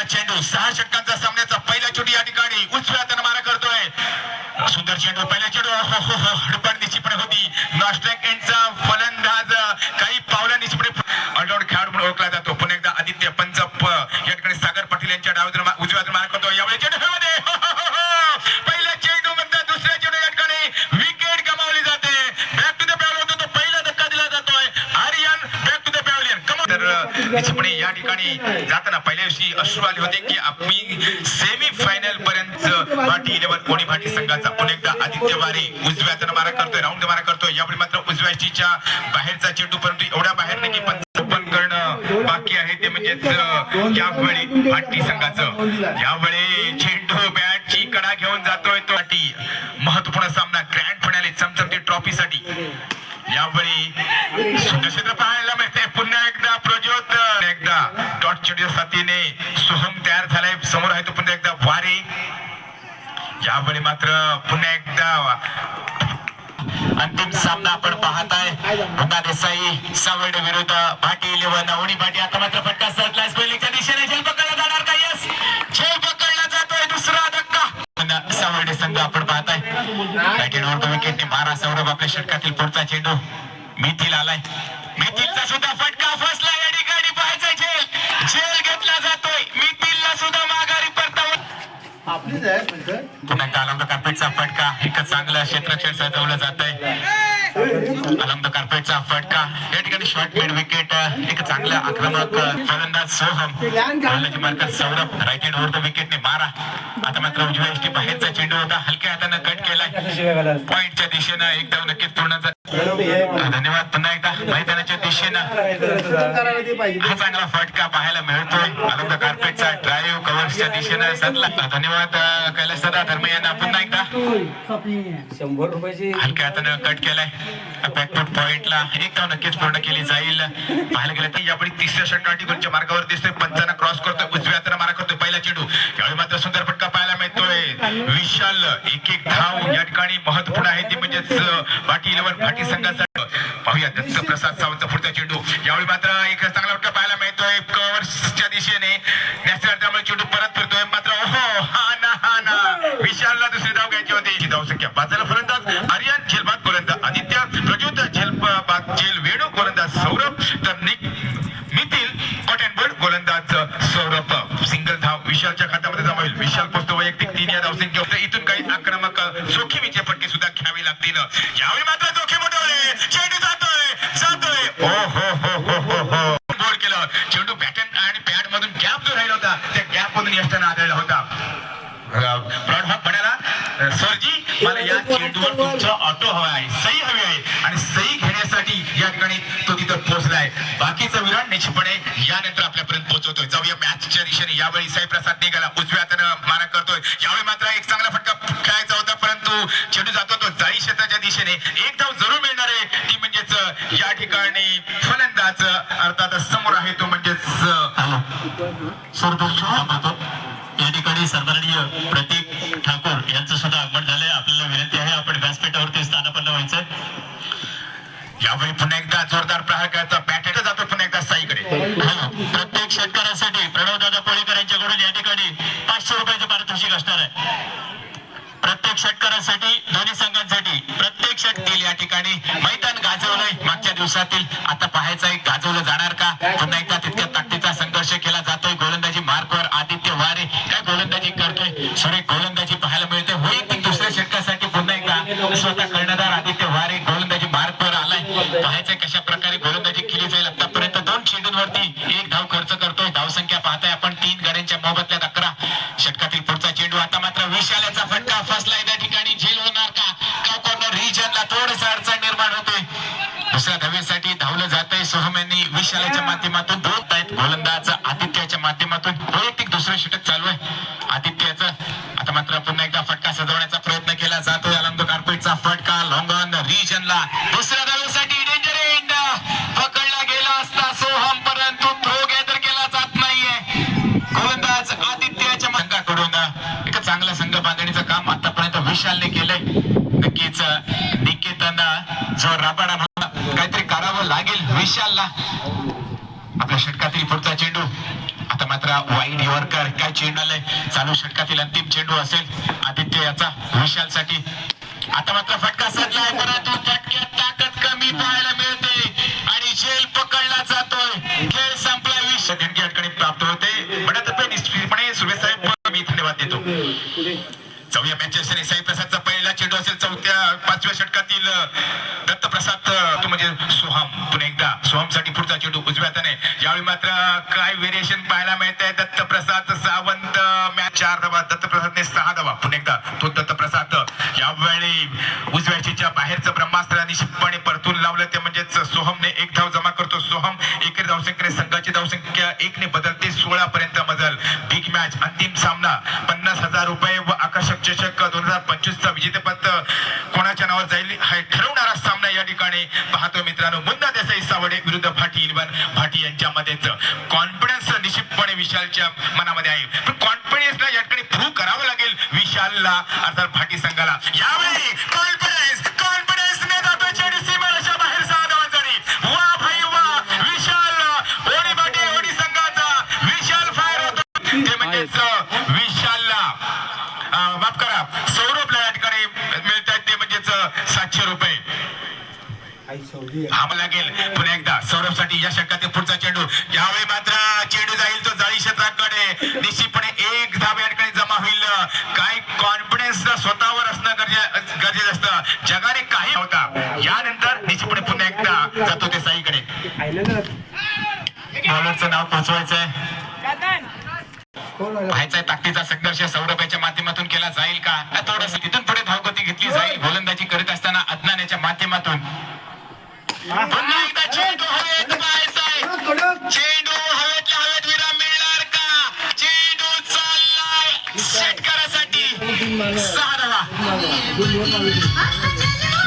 पहिला चेंडू सहा षटकांचा सामन्याचा पहिला चेंडू या ठिकाणी उजव्या हाताने मारा करतोय. सुंदर चेंडू पहिला चेंडू. हो हो हो हडपड निश्चितपणे होती. नॉस्ट्रॅक एंडचा फलंदाज काही पावला निश्चितपणे ऑलराऊंड खेळाडू म्हणून ओळखला जातो. पुन्हा एकदा आदित्य पंचप या ठिकाणी सागर पाटील यांच्या डावीतून मा- उजव्या मारा करतो यावेळी चेंडू खेळमध्ये हो, हो, हो, हो. पहिला चेंडू म्हणतात दुसऱ्या चेंडू या ठिकाणी विकेट गमावली जाते बॅक टू द पॅवलियन होतो तो पहिला धक्का दिला जातोय Aryan back to the pavilion कम तर निश्चितपणे या ठिकाणी जाताना पहिल्या दिवशी अश्रू आले होते की आम्ही सेमी फायनल पर्यंत भाटी इलेव्हन कोणी भाटी संघाचा पुन्हा एकदा आदित्य वारे उजव्या हाताने मारा करतोय राऊंड मारा करतोय. यावेळी मात्र उजव्या हातीच्या बाहेरचा चेंडू परंतु एवढ्या बाहेर नाही की पंचावन्न करणं बाकी आहे ते म्हणजेच यावेळी भाटी संघाचं. यावेळी चेंडू बॅटची कडा घेऊन जातोय तो. भाटी महत्त्वपूर्ण सामना ग्रँड फिनाले चमचमती ट्रॉफीसाठी यावेळी सुंदर क्षेत्र पाहायला मिळते पुन्हा एकदा प्रज्योत एकदा डॉट साथीने सोहम तयार झालाय. समोर आहे तो पुन्हा एकदा वारी. यावेळी मात्र पुन्हा एकदा अंतिम सामना आपण पाहत आहे पुन्हा देसाई सावड विरुद्ध पाटील व नवणी पाटील. आता मात्र फटका सरकलाय. स्पेलिंगच्या दिशेने झेल पकडला जाणार का? यस झेल पकडला जातोय. दुसरा धक्का. पुन्हा सावर्डे संघ आपण पाहताय. बॅटेडवर तो विकेटने मारा सौरभ आपल्या षटकातील पुढचा चेंडू. मिथिल आलाय. मिथिलचा सुद्धा फटका फसला या ठिकाणी पाहायचा झेल झेल घेतला जातोय मिथिलला सुद्धा माघारी परतावून आपलीच आहे पण पुन्हा एकदा कार्पेटचा फटका. एक चांगलं क्षेत्रक्षण सजवलं जात आहे अलंग कार्पेटचा फटका. या ठिकाणी शॉर्ट मिड विकेट एक चांगलं आक्रमक फलंदाज सोहम. गोलंदाजी marker Saurabh right hand over the विकेटने मारा. आता मात्र उजव्या एसटी बाहेरचा चेंडू होता. हलक्या हाताने कट केलाय. पॉइंटच्या दिशेनं एक धाव नक्कीच पूर्ण धन्यवाद पुन्हा एकदा मैदानाच्या दिशेनं हा चांगला फटका पाहायला मिळतोय. अलंग कार्पेटचा ड्राईव्ह कव्हर्सच्या दिशेनं सदला धन्यवाद कैलास दादा धर्म यांना पुन्हा एकदा. शंभर रुपयाची हलक्या हातानं कट केलाय. बॅकफूट पॉइंटला एक धाव नक्कीच पूर्ण केली जाईल. पाहायला गेलं तर यावेळी तिसऱ्या षटकाठी गुलच्या मार्गावर दिसतोय. पंचांना क्रॉस करतोय उजव्या हातानं मारा करतोय पहिला चेंडू. यावेळी मात्र सुंदर विशाल एक एक धाव या ठिकाणी महत्त्वपूर्ण आहे. ते म्हणजेच भाटी इलेव्हन भाटी संघाचा पाहूया दत्त प्रसाद सावंत पुढचा चेंडू. यावेळी मात्र एक चांगला फटका पाहायला मिळतोय. कव्हर्सच्या दिशेने. नॅशनल त्यामुळे चेंडू परत फिरतोय. मात्र ओहो हा ना हा ना. विशालला दुसरी धाव घ्यायची होती. धाव संख्या बाजाला फलंदाज आर्यन झेलबाद गोलंदाज आदित्य प्रज्योत झेलबाद झेल वेणू गोलंदाज सौरभ तर निक मिथिल कॉटनबर्ड गोलंदाज सौरभ. सिंगल धाव विशालच्या खात्यामध्ये जमा होईल. विशाल वैयक्तिक तीन या धावसंख्या होते इथून काही आक्रमक जोखीमीचे फटके सुद्धा घ्यावे लागतील. यावेळी मात्र जोखीम उठवले. चेंडू जातोय जातोय. ओ हो हो हो हो हो, हो. बोल केलं. चेंडू बॅटन आणि पॅड मधून गॅप जो राहिला होता त्या गॅप मधून यष्टानं आढळला होता. ब्रॉड हॉक म्हणाला सरजी मला या चेंडूवर तुमचा ऑटो हवा आहे सही हवी आहे. आणि सही घेण्यासाठी या ठिकाणी तो पोहोचलाय बाकीचा विराट निश्चितपणे यानंतर आपल्यापर्यंत पोहोचवतोय. जाऊया मॅचच्या दिशेने. यावेळी साई प्रसाद निघाला. उजव्या हातानं मारा करतोय. यावेळी मात्र एक चांगला फटका खेळायचा होता परंतु चेंडू जातो तो जाळी क्षेत्राच्या दिशेने. एक धाव जरूर मिळणार आहे. ती म्हणजेच या ठिकाणी फलंदाज अर्थात समोर आहे तो म्हणजेच या ठिकाणी सन्माननीय प्रतीक ठाकूर यांचं सुद्धा आगमन झालंय. आपल्याला विनंती आहे आपण व्यासपीठावरती स्थानापन्न व्हायचं. यावेळी पुन्हा एकदा जोरदार प्रहार करायचा बॅटेट जातो पुन्हा एकदा साईकडे प्रत्येक शेतकऱ्यासाठी प्रणवदादा कोळीकर यांच्याकडून या ठिकाणी पाचशे रुपयाचं पारितोषिक असणार आहे. प्रत्येक षटकारासाठी दोन्ही संघांसाठी प्रत्येक षटतील या ठिकाणी. मैदान गाजवलंय मागच्या दिवसातील. आता पाहायचं गाजवलं जाणार का? पुन्हा एकदा तितक्या ताकदीचा संघर्ष केला जातोय. गोलंदाजी मार्कवर आदित्य वारे. काय गोलंदाजी करतोय? सुरेख गोलंदाजी पाहायला मिळते वैयक्तिक दुसऱ्या षटकासाठी पुन्हा एकदा स्वतः कर्णधार आदित्य वारे गोलंदाजी मार्कवर आलाय पाहायचंय कशा प्रकारे गोलंदाजी केली जाईल आतापर्यंत दोन चेंडूंवरती एक धाव खर्च करतोय धावसंख्या पाहताय आपण तीन गड्यांच्या मोबदल्यात अकरा षटकातील पुढचा चेंडू आता मात्र विशाल याचा फटका फसलाय त्या ठिकाणी झेल होणार का का कॉर्नर रिजनला थोडस अडचण निर्माण होते दुसऱ्या धावेसाठी धावलं जातंय सोहम यांनी विशालाच्या माध्यमातून दोन आहेत गोलंदाज आदित्याच्या माध्यमातून एक विशालला. आपल्या षटकातील पुढचा चेंडू. आता मात्र वाईट यॉर्कर काय चेंडू आलाय? चालू षटकातील अंतिम चेंडू असेल आदित्य याचा विशाल साठी आता मात्र फटका सजलाय परंतु फटक्यात ताकद कमी पाहायला मिळते आणि झेल पकडला जातोय. खेळ संपला विषय या ठिकाणी प्राप्त होते. म्हणत निश्चितपणे सुरेश साहेब मी धन्यवाद देतो. चौथ्या मॅचेस आणि साई प्रसादचा पहिला चेंडू असेल चौथ्या पाचव्या षटकातील दत्तप्रसाद म्हणजे सोहम पुन्हा एकदा सोहमसाठी पुढचा चेंडू उजव्या त्याने यावेळी मात्र काय व्हेरिएशन पाहायला मिळते दत्तप्रसाद सावंत. मॅच चार धावा दत्तप्रसादने सहा धावा. पुन्हा एकदा तो दत्तप्रसाद यावेळी उजव्या बाहेरचं ब्रह्मास्त्र निश्चितपणे परतून लावलं. ते म्हणजेच सोहमने एक धाव जमा करतो. सोहम एकेरी धावसंख्येने संघाची धावसंख्या एकने बदलते. सोळा पर्यंत मजल बिग मॅच अंतिम सामना. पन्नास हजार रुपये व आकर्षक चषक दोन हजार पंचवीस चा विजेतेपद कोणाच्या नावावर जाईल हा ठरवणारा सामना या ठिकाणी पाहतो मित्रांनो मुन्ना देसाई सावडे विरुद्ध भाटी इलेव्हन भाटी यांच्यामध्येच. कॉन्फिडन्स निश्चितपणे विशालच्या मनामध्ये आहे. पण कॉन्फिडन्सला या ठिकाणी प्रूव्ह करावं लागेल विशालला अर्थात भाटी संघाला. यावेळी कॉन्फिडन्स कॉन्फिडन्सने जातो चेंडू सीमारेषा बाहेर सहा धावांसाठी वा भाई वा विशाल ओडी भाटी ओडी संघाचा विशाल फायर होतो ते म्हणजेच विशालला अं, माफ करा सौरभला या ठिकाणी मिळत आहेत ते म्हणजेच सातशे रुपये हा लागेल. पुन्हा एकदा. सौरभसाठी या षटकातील पुढचा चेंडू. यावेळी मात्र चेंडू जाईल तो जाळी क्षेत्राकडे. निश्चितपणे एक धाव या ठिकाणी जमा होईल. काय कॉन्फिडन्स स्वतःवर असणं गरजे गरजेचं असतं. जगाने काही होता यानंतर निश्चितपणे पुन्हा एकदा जातो ते साईकडे. बॉलरचं नाव पोहोचवायचंय व्हायचा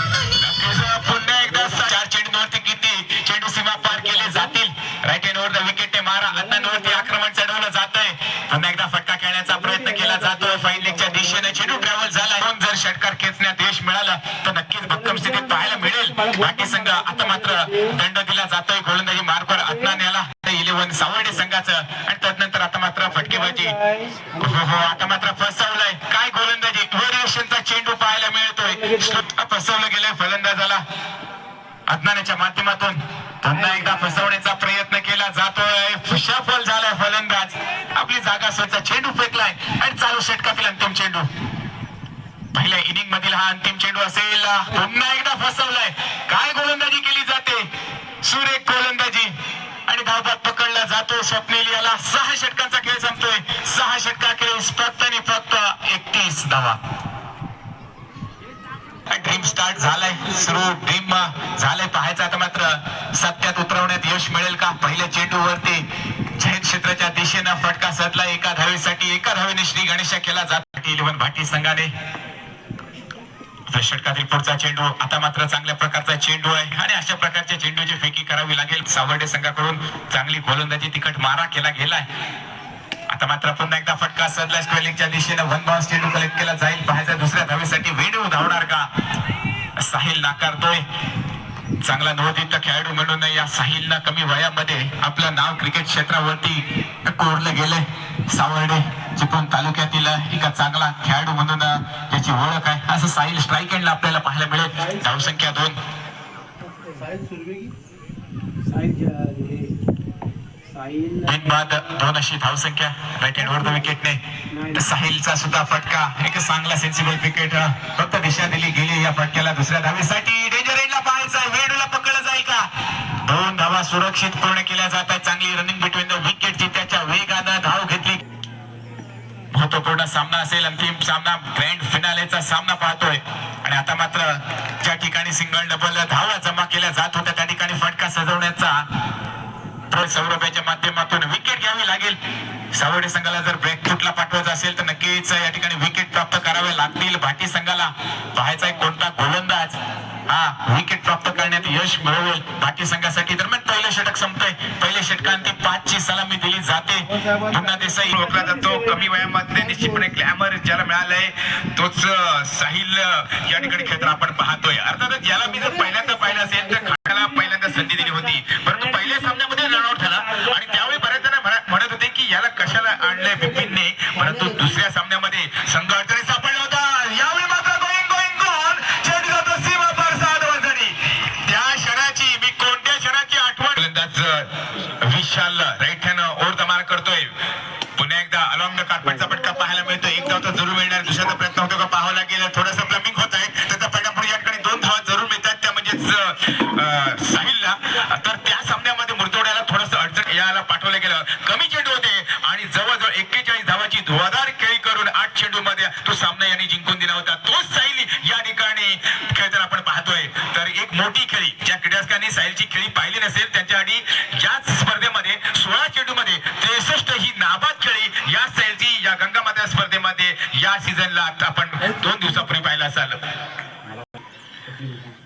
पुन्हा एकदा सा- चार चेंडूवरती किती चेंडू सीमा पार केले जातील राईट हँड वर विकेट मारा अण्णांवरती आक्रमण चढवलं जात आहे पुन्हा एकदा फटका खेळण्याचा प्रयत्न केला जातोय फाईल लेगच्या दिशेने चेंडू ट्रॅव्हल झाला म्हणून जर षटकार खेचण्यात यश मिळालं तर नक्कीच भक्कम स्थितीत पाहायला मिळेल बाकी संघ आता मात्र दंड दिला जातोय गोलंदाजी मार्कवर अज्ञान याला इलेव्हन सावर्डे संघाचं आणि त्यानंतर आता मात्र फटकेबाजी आता मात्र फसवलंय काय गोलंदाजी व्हेरिएशनचा चेंडू पाहायला मिळतोय फसवलं गेलंय फलंदाजाला. अज्ञानाच्या माध्यमातून त्यांना एकदा फसवण्याचा प्रयत्न केला. जातोय. सफल झालाय फलंदाज. आपली जागा स्वतः चेंडू फेकलाय. आणि चालू षटकातील अंतिम चेंडू. पहिल्या इनिंग मधील हा अंतिम चेंडू असेल. पुन्हा एकदा फसवलाय. काय गोलंदाजी केली जाते? सुरेख गोलंदाजी. आणि धावपात पकडला जातो. स्वप्नील याला सहा षटकांचा खेळ संपतोय. सहा षटका खेळ फक्त आणि फक्त एकतीस धावा. ड्रीम स्टार्ट झालाय. सुरू ड्रीम झालंय पाहायचं. आता मात्र सत्यात उतरवण्यात यश मिळेल का? पहिल्या चेंडूवरती जैन क्षेत्राच्या दिशेनं फटका सदला एका धावेसाठी एका धावेने श्री गणेशा केला जात. इलेव्हन भाटी संघाने षटकातील पुढचा चेंडू आता मात्र चांगल्या प्रकारचा चेंडू आहे. आणि अशा प्रकारच्या चेंडूची फेकी करावी लागेल. सावर्डे संघाकडून चांगली गोलंदाजी तिकट मारा केला गेलाय. आता मात्र पुन्हा एकदा फटका सदला स्क्वेलिंगच्या दिशेनं वन बाउन्स चेंडू कलेक्ट केला जाईल. पाहायचा दुसऱ्या धावेसाठी वेडू धावणार का? साहिल नाकारतोय चांगला नवोदित खेळाडू म्हणून या साहिलला कमी वयामध्ये आपलं नाव क्रिकेट क्षेत्रावरती कोरलं गेलंय. सावर्डे चिपळूण तालुक्यातील एका चांगला खेळाडू म्हणून त्याची ओळख आहे. असं साहिल स्ट्राईक एंडला आपल्याला पाहायला मिळेल. धावसंख्या दोन. साहिल बिन बाद दोन अशी धावसंख्या. राईट हँड वर विकेटने साहिलचा सुद्धा फटका. एक चांगला सेन्सिबल विकेट फक्त दिशा दिली गेली या फटक्याला दुसऱ्या धावेसाठी. डेंजर एंडला पाहायचा वेडूला पकडलं जाईल का? दोन धावा सुरक्षित पूर्ण केल्या जात आहेत. चांगली रनिंग बिटवीन द विकेट त्याच्या वेगानं धाव घेतली. महत्त्वपूर्ण सामना असेल. अंतिम सामना ग्रँड फिनालेचा सामना पाहतोय. आणि आता मात्र ज्या ठिकाणी सिंगल डबल धावा जमा केल्या जात होत्या त्या ठिकाणी फटका सजवण्याचा तर सौरभ्याच्या माध्यमातून विकेट घ्यावी लागेल. सावर्डे संघाला जर ब्रेक फुटला पाठवायचा असेल तर नक्कीच या ठिकाणी विकेट प्राप्त करावे लागतील भाटी संघाला. पाहायचा कोणता गोलंदाज. हा विकेट प्राप्त करण्यात यश मिळवेल भाटी संघासाठी. दरम्यान पहिलं षटक संपतंय. पहिले षटकांती पाच ची सलामी दिली जाते. पुन्हा देसाई. ओळखला जातो कमी वयामध्ये निश्चितपणे ग्लॅमर ज्याला मिळालंय तोच साहिल या ठिकाणी खेळताना आपण पाहतोय. अर्थातच याला मी जर पहिल्यांदा पाहिलं असेल तर खाण्याला पहिल्यांदा संधी दिली होती परंतु पहिल्या सामन्यामध्ये रनआउट झाला आणि त्यावेळी बऱ्याच जण म्हणा- म्हणत होते की याला कशाला आणलंय बिपिनने परंतु दुसऱ्या सामन्यामध्ये संघ अडचणीत सापडला होता. यावेळी मात्र गोईंग गोईंग गोल चेंडू जातो सीमा पार सात वजनी त्या क्षणाची मी कोणत्या क्षणाची आठवण? गोलंदाज Vishal right hand over the mark करतोय. पुन्हा एकदा अलॉंग द कार्पेटचा पटका पाहायला मिळतो एक धाव तर जरूर मिळणार. दुसऱ्याचा प्रयत्न होतो का? पाहावं लागेल. थोडासा प्लमिंग होत आहे. त्याचा परिणाम या ठिकाणी दोन धावा जरूर मिळतात. त्या म्हणजेच दोन दिवसापूर्वी पाहिला असाल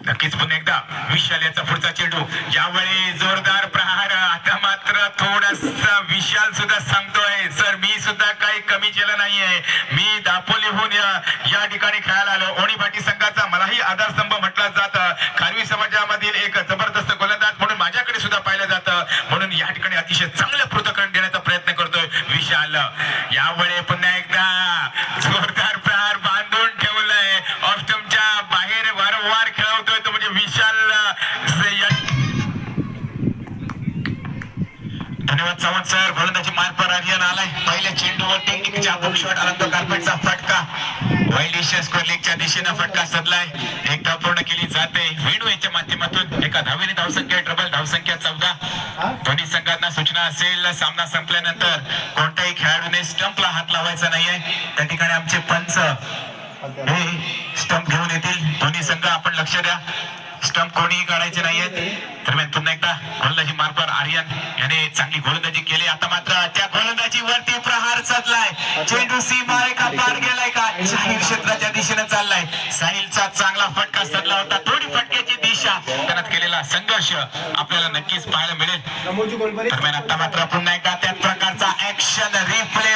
नक्कीच पुन्हा एकदा विशाल याचा पुढचा चेंडू. यावेळी जोरदार प्रहार आता मात्र थोडासा विशाल सुद्धा सांगतोय. सर मी सुद्धा काही कमी केलं नाहीये. मी दापोलीहून या ठिकाणी खेळायला आलो. ओणी भाटी संघाचा मलाही आधारस्तंभ म्हटलं जातं. खारवी समाजामधील एक जबरदस्त गोलंदाज म्हणून माझ्याकडे सुद्धा पाहिलं जातं. म्हणून या ठिकाणी अतिशय चांगलं पृथकरण देण्याचा प्रयत्न करतोय विशाल. यावेळी पुन्हा एकदा धन्यवाद सावंत सर फलंदाजी मार्ग पर आर्यन आलाय. पहिल्या चेंडूवर टेक्निकच्या बुक शॉट आला तो कार्पेटचा फटका. वाईल्ड एशिया स्क्वेअर लेगच्या दिशेनं फटका सदलाय. एक धाव पूर्ण केली जाते. वेणू याच्या माध्यमातून एका धावीने धावसंख्या ट्रबल धावसंख्या चौदा. दोन्ही संघांना सूचना असेल. सामना संपल्यानंतर कोणत्याही खेळाडूने स्टंपला हात लावायचा नाहीये. त्या ठिकाणी आमचे पंच हे स्टंप घेऊन येतील. दोन्ही संघ आपण लक्ष द्या. स्टंप कोणीही काढायचे नाहीयेत दरम्यान पुन्हा एकदा गोलंदाजी मार्फत आर्यन याने चांगली गोलंदाजी केली. आता मात्र त्या गोलंदाजी वरती प्रहार साधलाय चेंडू सीमा का पार गेलाय का? जाहीर क्षेत्राच्या दिशेने चाललाय. साहिलचा चांगला फटका सदला होता. थोडी फटक्याची दिशा त्यानं केलेला संघर्ष आपल्याला नक्कीच पाहायला मिळेल. दरम्यान आता मात्र पुन्हा एकदा त्याच प्रकारचा ऍक्शन रिप्ले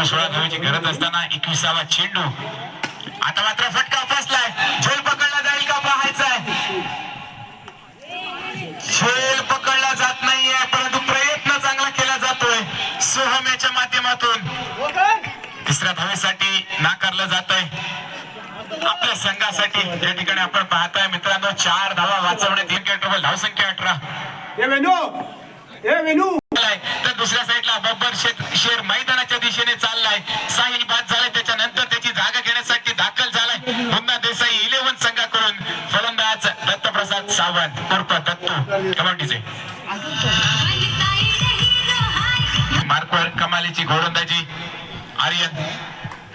चेंडू सोळा धावाची गरज असताना एकविसावा चेंडू. आता मात्र फटका फसलाय झोल पकडला जाईल का? पाहायचाय. झोल पकडला जात नाहीये परंतु प्रयत्न चांगला केला जातोय. सोहम याच्या माध्यमातून. तिसऱ्या धावेसाठी नाकारलं जात आहे आपल्या संघासाठी या ठिकाणी आपण पाहताय मित्रांनो चार धावा वाचवण्यात तीन ट्रबल धावसंख्या अठरा. तर दुसऱ्या साईडला बब्बर शेत शेर मैदानाच्या कमांडीचे. मार्कवर कमालीची गोलंदाजी. आर्यन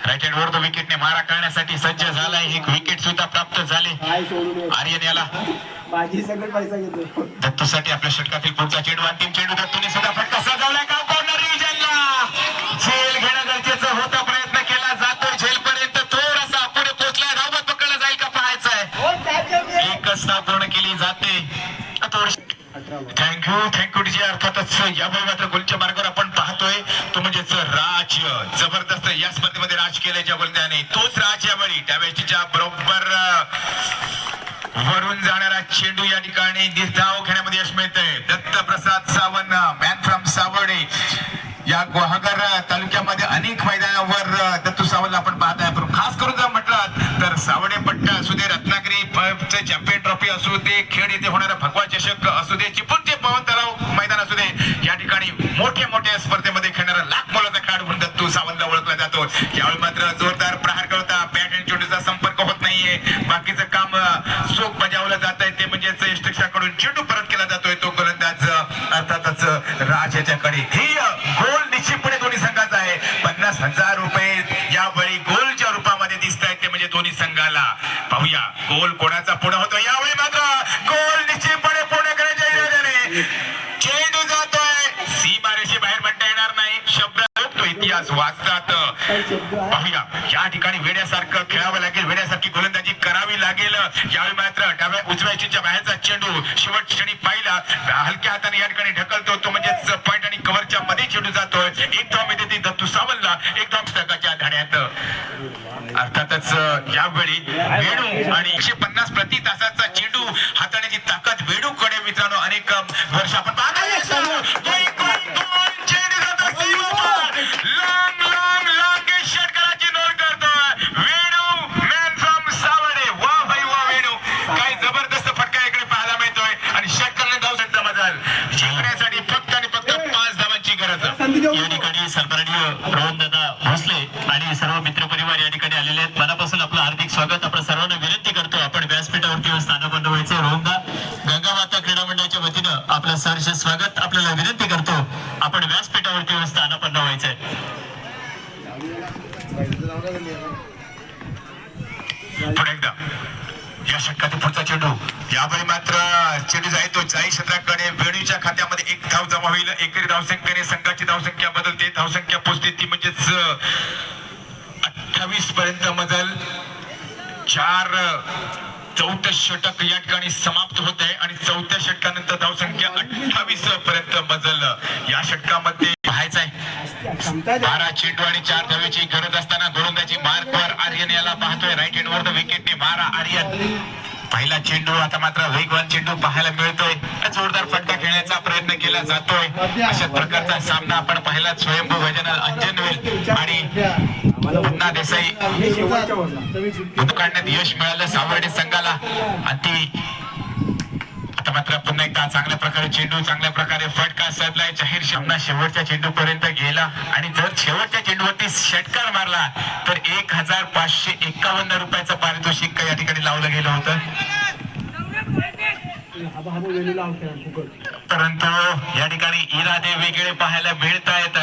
राईट हँड वर विकेटने मारा करण्यासाठी सज्ज झालाय. एक विकेट सुद्धा प्राप्त झाले. आर्यन याला दत्तूसाठी आपल्या षटकातील पुढचा चेंडू अंतिम चेंडू दत्तूने सुद्धा फटका सजवलाय. का कॉर्नर रिजनला झेल घेणं गरजेचं होता प्रयत्न केला जातो झेल पर्यंत थोडासा पुढे पोहोचलाय धावत पकडला जाईल का पाहायचंय एकच धाव पूर्ण केली जाते थोडीशी थँक्यू थँक्यू अर्थातच या मात्र गोलच्या मार्गावर आपण पाहतोय. तो म्हणजेच राज जबरदस्त या स्पर्धेमध्ये राज केलंय ज्या गोलंदाने तोच राज यावेळी. त्यावेळेच्या बरोबर वरून जाणारा चेंडू या ठिकाणी धाव खेळण्यामध्ये यश मिळतंय. दत्त प्रसाद सावंत मॅन फ्रॉम सावडे या गुहागर तालुक्यामध्ये अनेक मैदानावर दत्तू सावंतला आपण पाहत आहे खास करून जर म्हटलं तर सावडे पट्टा असू दे रत्नागिरी चॅम्पियन ट्रॉफी असू दे खेड येथे होणारा भगवा चषक असू दे चिपळूणचे पवन तलाव मैदान असू दे. या ठिकाणी मोठ्या मोठ्या स्पर्धेमध्ये खेळणारा लाख मोलाचा खेळाडू म्हणून दत्तू सावंतला ओळखला जातो. यावेळी मात्र जोरदार प्रहार करता बॅट आणि चेंडूचा संपर्क होत नाहीये. बाकीचं काम सोप बजावलं जात आहे ते म्हणजे यष्टक्षाकडून चेंडू परत केला जातोय तो गोलंदाज अर्थातच राज याच्याकडे. ही गोल निश्चितपणे दोन्ही संघाचा आहे. पन्नास हजार रुपये यावेळी गोलच्या रूपामध्ये दिसत आहेत ते म्हणजे दोन्ही संघाला. पाहूया गोल कोणाचा पुढे होतो? करावी लागेल. यावेळी मात्र डाव्या उजव्या चिच्या बाहेरचा चेंडू शेवट क्षणी पाहिला हलक्या हाताने या ठिकाणी ढकलतो. तो म्हणजेच पॉईंट आणि कव्हरच्या मध्ये चेंडू जातोय एक धाव मिळते ती दत्तू सावलला एक धाव पुस्तकाच्या धाड्यात. अर्थातच यावेळी वेणू आणि एकशे पन्नास प्रति तासाचा चेंडू हाताळण्याची ताकद वेणूकडे मित्रांनो अनेक वर्ष आपण पाहतो. गोल, गोल, गोल, चेंडू जातो सीमापार. लांब, लांब, लांब षटकाराची नोंद करतोय वेणू मॅन फ्रॉम सावडे वा भाई वा वेणू काय जबरदस्त फटका इकडे पाहायला मिळतोय आणि षटकाने धाव शकता मजाल जिंकण्यासाठी फक्त आणि फक्त पाच धावांची गरज संधी देऊ या रोहन दादा भोसले आणि सर्व मित्रपरिवार या ठिकाणी आलेले आहेत. मनापासून आपलं हार्दिक स्वागत. आपण सर्वांना विनंती करतो आपण व्यासपीठावरती स्थानबद्ध व्हायचे रोहनदा गंगा माता क्रीडा मंडळाच्या वतीनं आपलं सहर्ष स्वागत. आपल्याला विनंती करतो आपण व्यासपीठावरती येऊन स्थानापन्न व्हायचंय पुन्हा एकदा. या षटकातील पुढचा चेंडू. यावेळी मात्र चेंडू जाईल चाळीस क्षेत्राकडे वेणूच्या खात्यामध्ये एक धाव जमा होईल. एकरी धावसंख्येने संघाची धावसंख्या बदल धावसंख्या पोचते ती म्हणजेच अठ्ठावीस पर्यंत मजल. चार चौथ्या षटक या ठिकाणी समाप्त होत आहे आणि चौथ्या षटकानंतर धावसंख्या अठ्ठावीस पर्यंत मजल. या षटकामध्ये पाहायचं आहे. बारा चेंडू आणि चार धावेची गरज असताना गोलंदाजी. मार्कवर आर्यन याला पाहतोय. राईट हँड वर द विकेटने बारा आर्यन. पहिला चेंडू आता मात्र वेगवान चेंडू पाहायला मिळतोय. जोरदार फटका खेळण्याचा प्रयत्न केला जातोय. अशा प्रकारचा सामना आपण पाहिला. स्वयंभू भजन अंजनवेल आणि मुन्ना देसाई. काढण्यात यश मिळालं सावर्डे संघाला. आणि ती आता मात्र पुन्हा एकदा चांगल्या प्रकारे चेंडू चांगल्या प्रकारे फटका साधलाय जाहीर सामना शेवटच्या चेंडू पर्यंत गेला. आणि जर शेवटच्या चेंडूवरती षटकार मारला तर एक हजार पाचशे एकावन्न रुपयाचं पारितोषिक या ठिकाणी लावलं गेलं होतं. परंतु या ठिकाणी इरादे वेगळे पाहायला मिळतायत.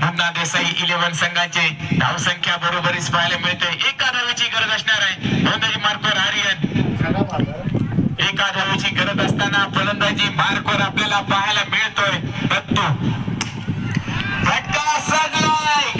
मुन्ना देसाई इलेव्हन संघाचे धावसंख्या बरोबरीच पाहायला मिळते एका धावेची गरज असणार आहे. गोलंदाजी मार्फत आर्यन काढावीची गरज असताना फलंदाजी मार्कवर आपल्याला पाहायला मिळतोय. दत्तू फटका सजलाय